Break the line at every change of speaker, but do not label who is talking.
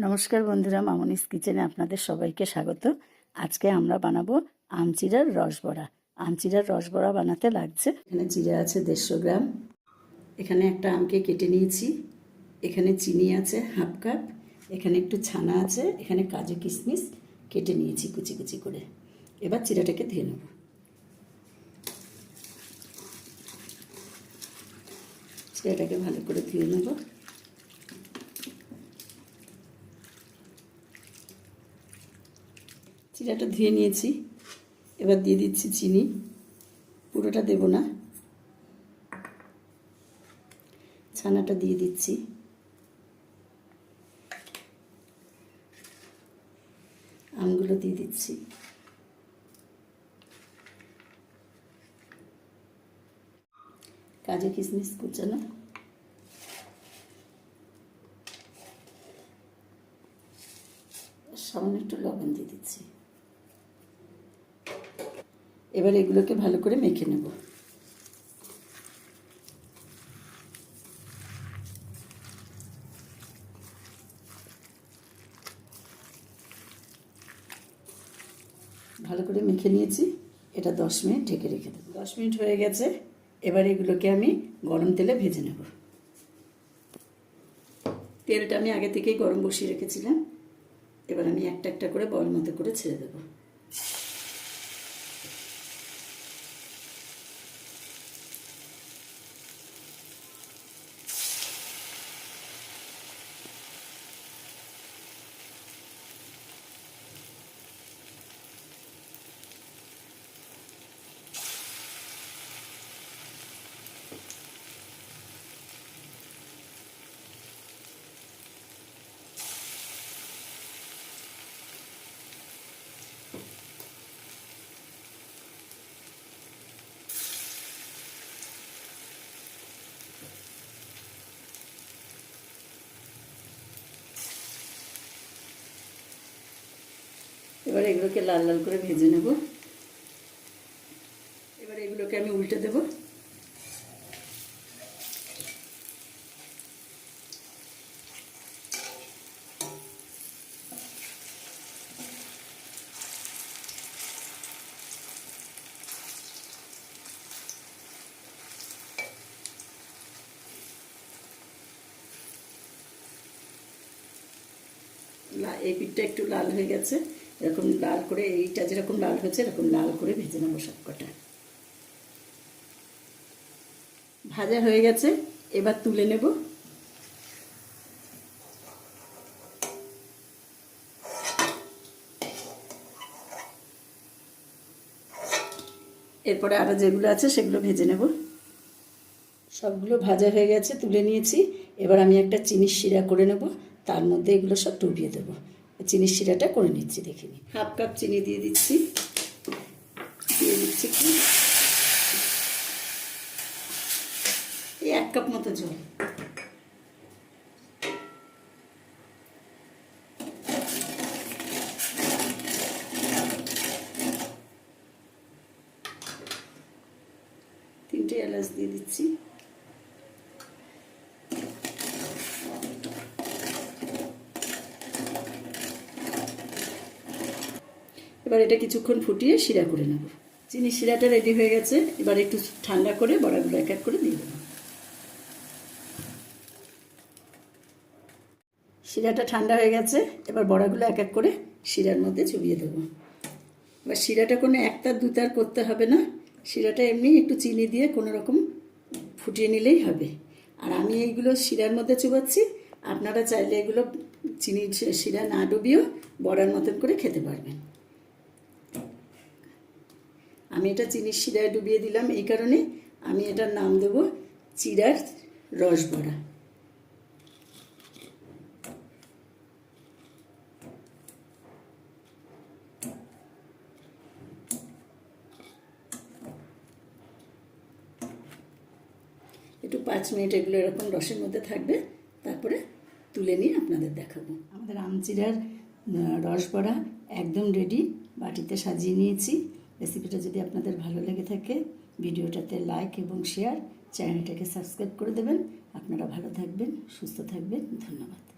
নমস্কার বন্ধুরা, মামনিস কিচেনে আপনাদের সবাইকে স্বাগত। আজকে আমরা বানাবো আমচিরার রসবড়া। আমচিরার রসবড়া বানাতে লাগছে। এখানে চিরা আছে দেড়শো গ্রাম। এখানে একটা আমকে কেটে নিয়েছি। এখানে চিনি আছে হাফ কাপ। এখানে একটু ছানা আছে। এখানে কাজু কিশমিশ কেটে নিয়েছি কুচি কুচি করে। এবার চিরাটাকে ধুয়ে নেব। চিরাটাকে ভালো করে ধুয়ে নেব। চিরাটা ধুয়ে নিয়েছি। এবার দিয়ে দিচ্ছি চিনি। পুরোটা দেব না। ছানাটা দিয়ে দিচ্ছি। আমগুলো দিয়ে দিচ্ছি। কাজু কিশমিশ কুচানো সামান্য একটু লবণ দিয়ে দিচ্ছি। এবার এগুলোকে ভালো করে মেখে নেব। ভালো করে মেখে নিয়েছি। এটা দশ মিনিট ঢেকে রেখে দেবো। দশ মিনিট হয়ে গেছে। এবার এগুলোকে আমি গরম তেলে ভেজে নেব। তেলটা আমি আগে থেকেই গরম বসিয়ে রেখেছিলাম। এবার আমি একটা একটা করে বল মতো করে ছেড়ে দেবো। এবার এগুলোকে লাল লাল করে ভেজে নেব। এবার এগুলোকে আমি উল্টে দেব। এই পিঠটা একটু লাল হয়ে গেছে। এরকম লাল করে, এইটা যেরকম লাল হয়েছে, এরকম লাল করে ভেজে নেব সব কটা ভাজা হয়ে গেছে, এবার তুলে নেব। এরপরে আরও যেগুলো আছে, সেগুলো ভেজে নেব। সবগুলো ভাজা হয়ে গেছে, তুলে নিয়েছি। এবার আমি একটা চিনির শিরা করে নেব। তার মধ্যে এগুলো সব ডুবিয়ে দেবো। চিনির শিরাটা করে নিচ্ছি, দেখে নিই হাফ কাপ চিনি দিয়ে দিচ্ছি। দিয়ে দিচ্ছি কি এই এক কাপ মতো জল। তিনটে এলাচ দিয়ে দিচ্ছি। এবার এটা কিছুক্ষণ ফুটিয়ে শিরা করে নেব। চিনি শিরাটা রেডি হয়ে গেছে, এবার একটু ঠান্ডা করে বড়াগুলো এক এক করে দিয়ে দেবো। শিরাটা ঠান্ডা হয়ে গেছে, এবার বড়াগুলো এক এক করে শিরার মধ্যে চুবিয়ে দেবো। এবার শিরাটা কোনো একটা দুতার করতে হবে না, শিরাটা এমনি একটু চিনি দিয়ে কোনো রকম ফুটিয়ে নিলেই হবে। আর আমি এইগুলো শিরার মধ্যে চুবাচ্ছি, আপনারা চাইলে এগুলো চিনি শিরা না ডুবিয়েও বড়ার মতন করে খেতে পারবেন। আমি এটা চিনির শিরায় ডুবিয়ে দিলাম, এই কারণে আমি এটার নাম দেব চিরার রসবড়া। একটু পাঁচ মিনিট এগুলো এরকম রসের মধ্যে থাকবে, তারপরে তুলে নিয়ে আপনাদের দেখাবো। আমাদের আমচিরার রসবড়া একদম রেডি বাটিতে সাজিয়ে নিয়েছি। রেসিপিটা যদি আপনাদের ভালো লেগে থাকে, ভিডিওটাতে লাইক এবং শেয়ার চ্যানেলটাকে সাবস্ক্রাইব করে দেবেন। আপনারা ভালো থাকবেন, সুস্থ থাকবেন। ধন্যবাদ।